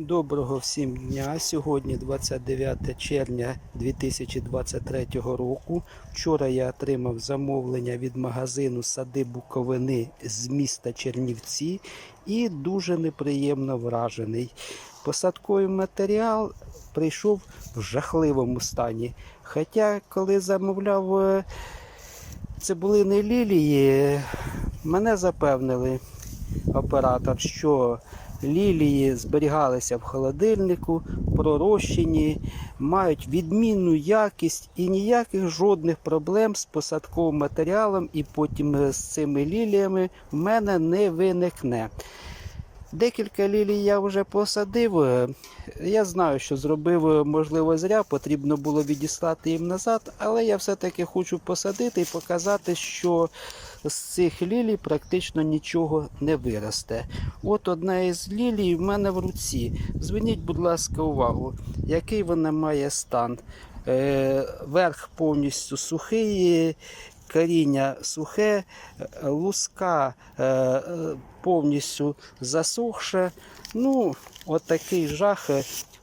Доброго всім дня. Сьогодні 29 червня 2023 року. Вчора я отримав замовлення від магазину Сади Буковини з міста Чернівці і дуже неприємно вражений. Посадковий матеріал прийшов в жахливому стані. Хоча, коли замовляв е, цибулини лілії, мене запевнили оператор, що лілії зберігалися в холодильнику, пророщені, мають відмінну якість і ніяких жодних проблем з посадковим матеріалом і потім з цими ліліями в мене не виникне. Декілька лілій я вже посадив. Е, Я знаю, що зробив, е, можливо, зря, потрібно було відіслати їм назад, але я все-таки хочу посадити і показати, що з цих лілій практично нічого не виросте. От одна із лілій в мене в руці. Зверніть, будь ласка, увагу, який вона має стан. Е, Верх повністю сухий, коріння сухе, е, луска е, е, повністю засохше. Ну, от такий жах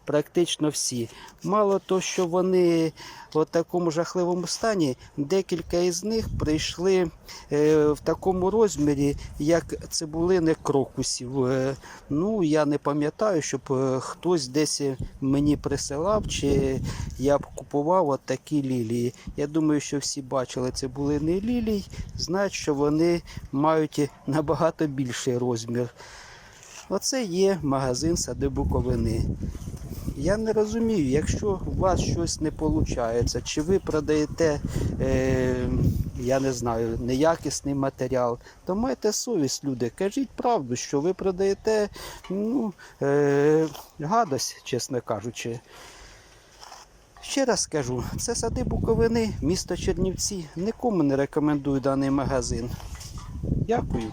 практично всі. Мало то, що вони в такому жахливому стані, декілька із них прийшли е, в такому розмірі, як цибулини крокусів. Е, ну, я не пам'ятаю, щоб е, хтось десь мені присилав, чи я б купував от такі лілії. Я думаю, що всі бачили цибулини лілій, знають, що вони мають набагато більший розмір. Оце є магазин сади Буковини. Я не розумію, якщо у вас щось не виходить, чи ви продаєте, е, я не знаю, неякісний матеріал, то майте совість, люди. Кажіть правду, що ви продаєте ну, е, гадость, чесно кажучи. Ще раз скажу, це сади Буковини, місто Чернівці. Нікому не рекомендую даний магазин. Дякую.